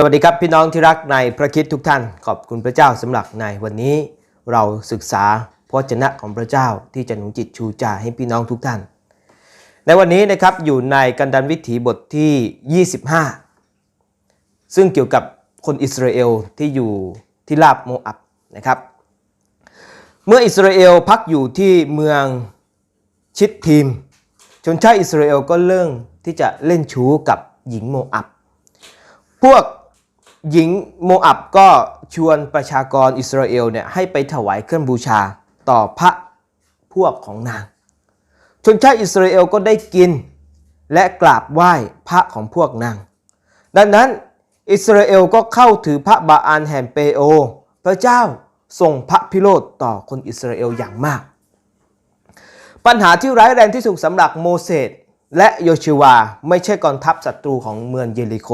สวัสดีครับพี่น้องที่รักในพระคิดทุกท่าน ขอบคุณพระเจ้าสำหรับในวันนี้เราศึกษาพระเจนะของพระเจ้าที่จะหนุนจิตชูใจให้พี่น้องทุกท่าน ในวันนี้นะครับอยู่ในกันดานวิถีบทที่ 25 ซึ่งเกี่ยวกับคนอิสราเอลที่อยู่ที่ลาบโมอับนะครับ เมื่ออิสราเอลพักอยู่ที่เมืองชิดทีม ชนชาติอิสราเอลก็เริ่มที่จะเล่นชู้กับหญิงโมอับพวก หญิงโมอับก็ชวนประชากรอิสราเอลเนี่ยให้ไปถวายเครื่องบูชาต่อพระพวกของนาง ชนชาติอิสราเอลก็ได้กินและกราบไหว้พระของพวกนาง ดังนั้นอิสราเอลก็เข้าถือพระบาอานแห่งเปโอ พระเจ้าส่งพระพิโรธต่อคนอิสราเอลอย่างมาก ปัญหาที่ร้ายแรงที่สุดสำหรับโมเสสและโยชูวา ไม่ใช่กองทัพศัตรูของเมืองเยริโค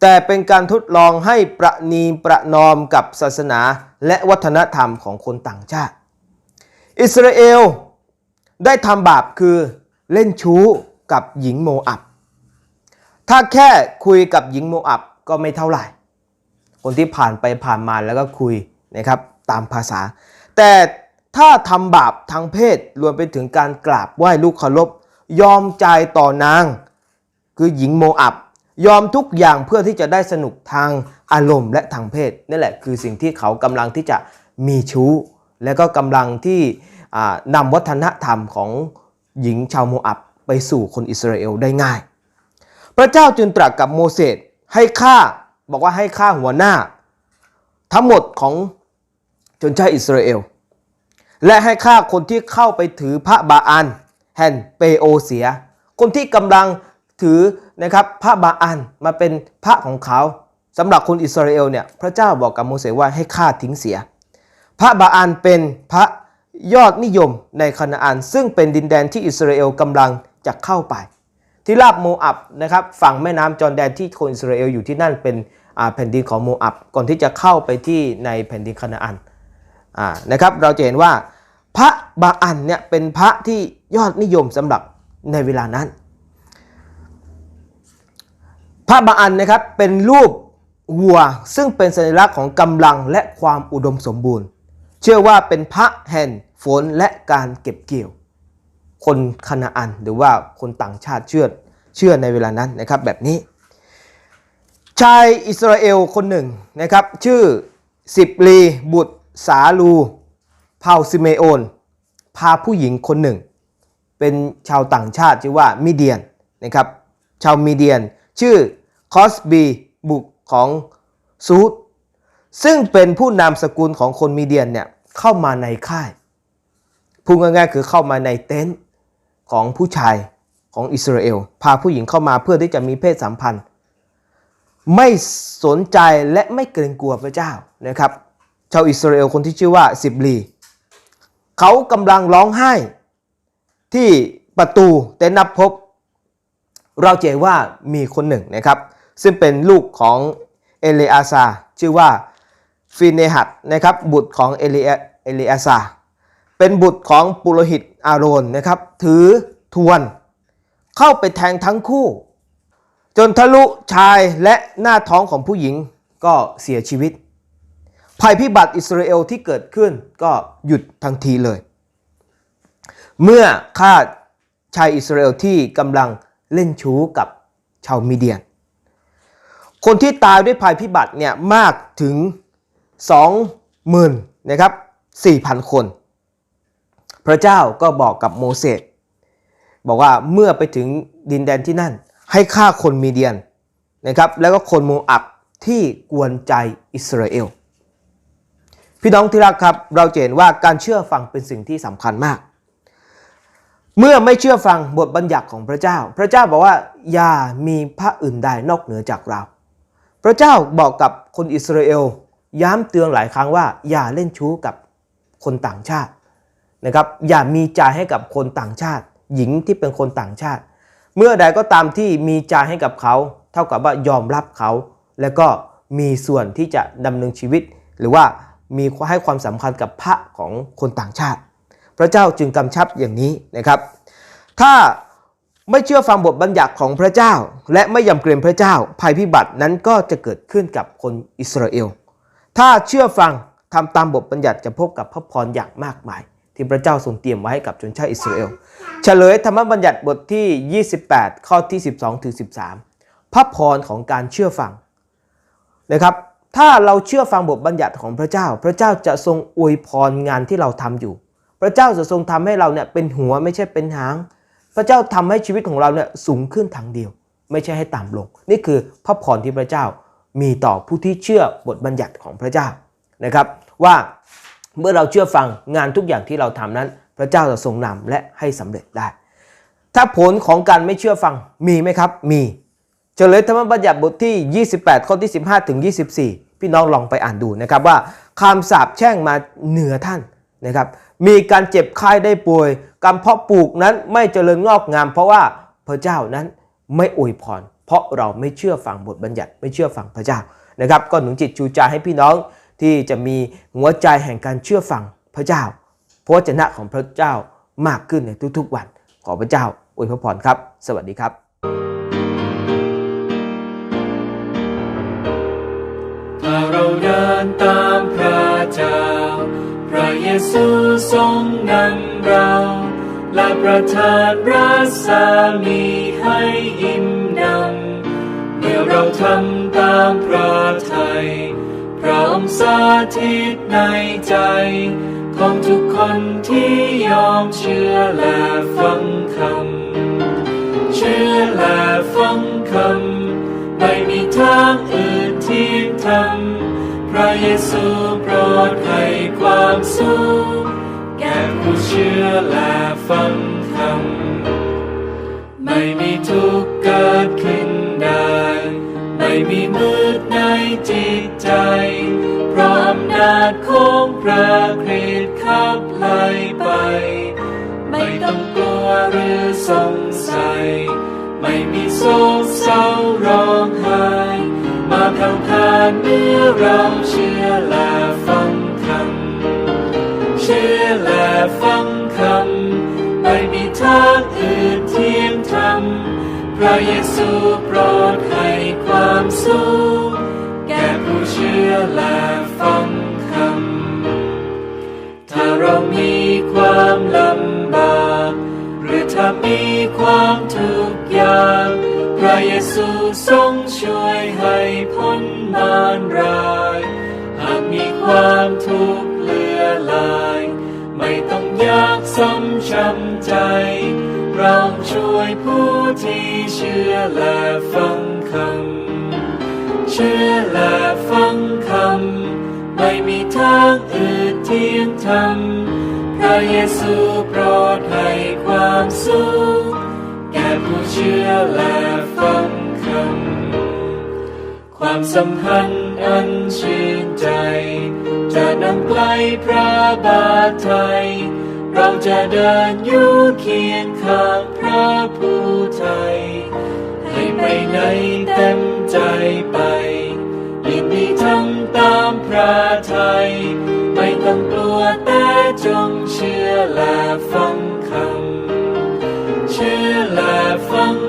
แต่เป็นการทดลองให้ประนีประนอมกับศาสนาและวัฒนธรรมของคนต่างชาติ อิสราเอลได้ทำบาปคือเล่นชู้กับหญิงโมอับ ถ้าแค่คุยกับหญิงโมอับก็ไม่เท่าไหร่ คนที่ผ่านไปผ่านมาแล้วก็คุยนะครับตามภาษา แต่ถ้าทำบาปทางเพศรวมไปถึงการกราบไหว้ลูกเคารพยอมใจต่อนาง คือหญิงโมอับ ยอมทุกอย่างเพื่อที่จะได้สนุกทางอารมณ์และทางเพศนั่แหละคือสิ่งที่เขากำลังที่จะมีชู้ และก็กำลังที่อ่านำวัฒนธรรมของหญิงชาวโมอับไปสู่คนอิสราเอลได้ง่าย พระเจ้าจึงตรัสกับโมเสสให้ฆ่าบอกว่าให้ฆ่าหัวหน้า ทั้งหมดของชนชาติอิสราเอล และให้ฆ่าคนที่เข้าไปถือพระบาอันแห่งเปโอเสีย คนที่กำลังถือ นะครับพระบาอันมาเป็นพระของเขาสำหรับคนอิสราเอลเนี่ยพระเจ้าบอกกับโมเสสว่าให้ฆ่าทิ้งเสีย พระบาอันเป็นพระยอดนิยมในคานาอัน ซึ่งเป็นดินแดนที่อิสราเอลกำลังจะเข้าไป ที่ราบโมอับนะครับฝั่งแม่น้ำจอร์แดนที่คนอิสราเอลอยู่ที่นั่นเป็นแผ่นดินของโมอับก่อนที่จะเข้าไปที่ในแผ่นดินคานาอันอ่านะครับเราจะเห็นว่าพระบาอันเนี่ยเป็นพระที่ยอดนิยมสำหรับในเวลานั้น พระบาอันนะครับเป็นรูปวัวซึ่งเป็นสัญลักษณ์ของกำลังและความอุดมสมบูรณ์ เชื่อว่าเป็นพระแห่งฝนและการเก็บเกี่ยว คนคานาอันหรือว่าคนต่างชาติเชื่อเชื่อในเวลานั้นนะครับแบบนี้ ชายอิสราเอลคนหนึ่งนะครับชื่อสิบลีบุตรสาลูเผ่าซิเมโอน พาผู้หญิงคนหนึ่ง เป็นชาวต่างชาติชื่อว่ามิเดียนนะครับชาวมิเดียน ชื่อคอสบีบุกของซูดซึ่งเป็นผู้นำสกุลของคนมีเดียนเนี่ยเข้ามาในค่ายพูดง่ายๆคือเข้ามาในเต็นท์ของผู้ชายของอิสราเอล พาผู้หญิงเข้ามาเพื่อที่จะมีเพศสัมพันธ์ ไม่สนใจและไม่เกรงกลัวพระเจ้านะครับ ชาวอิสราเอลคนที่ชื่อว่าสิบลีเขากำลังร้องไห้ที่ประตูแต่นับพบ เราเจอว่ามีคนหนึ่งนะครับ ซึ่งเป็นลูกของเอเลอาซาชื่อว่าฟินเนหัดนะครับบุตรของเอเลเอเลอาซาเป็นบุตรของปุโรหิตอาโรนนะครับ ถือทวน เข้าไปแทงทั้งคู่ จนทะลุชายและหน้าท้องของผู้หญิงก็เสียชีวิต ภัยพิบัติอิสราเอลที่เกิดขึ้นก็หยุดทันทีเลย เมื่อฆ่าชายอิสราเอลที่กำลัง เล่นชู้กับชาวมีเดียน คนที่ตายด้วยภัยพิบัติเนี่ยมากถึง 20,000นะครับ4,000 คน พระเจ้าก็บอกกับโมเสสบอกว่าเมื่อไปถึงดินแดนที่นั่น ให้ฆ่าคนมีเดียนนะครับแล้วก็คนโมอับที่กวนใจอิสราเอล พี่น้องที่รักครับเราเห็นว่าการเชื่อฟังเป็นสิ่งที่สำคัญมาก เมื่อไม่เชื่อฟังบทบัญญัติของพระเจ้า พระเจ้าบอกว่าอย่ามีพระอื่นใดนอกเหนือจากเรา พระเจ้าบอกกับคนอิสราเอล ย้ำเตือนหลายครั้งว่า อย่าเล่นชู้กับคนต่างชาตินะครับอย่ามีใจให้กับคนต่างชาติ หญิงที่เป็นคนต่างชาติ เมื่อใดก็ตามที่มีใจให้กับเขา เท่ากับว่ายอมรับเขา และก็มีส่วนที่จะดำเนินชีวิต หรือว่ามีให้ความสำคัญกับพระของคนต่างชาติ พระเจ้าจึงกำชับอย่างนี้นะครับ ถ้าไม่เชื่อฟังบทบัญญัติของพระเจ้า และไม่ยำเกรงพระเจ้า ภัยพิบัตินั้นก็จะเกิดขึ้นกับคนอิสราเอล ถ้าเชื่อฟังทำตามบทบัญญัติจะพบกับพระพรอย่างมากมาย ที่พระเจ้าทรงเตรียมไว้ให้กับชนชาติอิสราเอล เฉลยธรรมบัญญัติบทที่ 28 ข้อที่ 12ถึง13 พระพรของการเชื่อฟังนะครับ ถ้าเราเชื่อฟังบทบัญญัติของพระเจ้า พระเจ้าจะทรงอวยพรงานที่เราทำอยู่ พระเจ้าจะทรงทำให้เราเนี่ยเป็นหัวไม่ใช่เป็นหาง พระเจ้าทำให้ชีวิตของเราเนี่ยสูงขึ้นทางเดียว ไม่ใช่ให้ต่ำลง นี่คือพระพรที่พระเจ้ามีต่อผู้ที่เชื่อบทบัญญัติของพระเจ้านะครับว่าเมื่อเราเชื่อฟังงานทุกอย่างที่เราทำนั้น พระเจ้าจะทรงนำและให้สำเร็จได้ ถ้าผลของการไม่เชื่อฟังมีไหมครับ มีเฉลยธรรมบัญญัติบทที่ 28 ข้อที่ 15 ถึง 24 พี่น้องลองไปอ่านดูนะครับว่าคำสาปแช่งมาเหนือท่าน นะครับมีการเจ็บไข้ได้ป่วยการเพาะปลูกนั้นไม่เจริญงอกงาม เพราะว่าพระเจ้านั้นไม่อวยพร เพราะเราไม่เชื่อฟังบทบัญญัติไม่เชื่อฟังพระเจ้านะครับก็หนุนจิตชูใจให้พี่น้องที่จะมีหัวใจแห่งการเชื่อฟังพระเจ้าพระวจนะของพระเจ้ามากขึ้นในทุกๆวัน ขอพระเจ้าอวยพรครับ สวัสดีครับถ้าเราเดินตามพระเจ้า ซูทรงนำเรา และประทานรัศมีให้อิ่มหนำเมื่อเราทำตามพระทัยพระองค์สาธิตในใจ ของทุกคนที่ยอมเชื่อและฟังคำเชื่อและฟังคำไม่มีทางอื่นที่ทำ ระเยซูโปรดให้ความสุขแก่ผู้เชื่อและฟังคำไม่มีทุกข์เกิดขึ้นได้ ไม่มีมืดในจิตใจ เพราะอำนาจของพระคริสต์ขับไล่ไป ไม่ต้องกลัวหรือสงสัย ไม่มีโศกเศร้าร้องไห้ ทางผ่านเมื่อเราเชื่อและฟังคำเชื่อและฟังคำไม่มีทางอื่นเทียมทำพระเยซูโปรด ความทุกข์เลือลาย ไม่ต้องยากซ้ำช้ำใจ เราช่วยผู้ที่เชื่อและฟังคำ เชื่อและฟังคำ ไม่มีทางอื่นเที่ยงธรรมพระเยซูโปรดให้ความสุขแก่ผู้เชื่อและฟัง ความสัมพันธ์อันชื่นใจ จะนำไกลพระบาทไทย เราจะเดินอยู่เคียงข้างพระผู้ไทย ให้ไปไหนเต็มใจไป ยินดีทำตามพระไทย ไม่ต้องกลัวแต่จงเชื่อและฟังคำ เชื่อและฟัง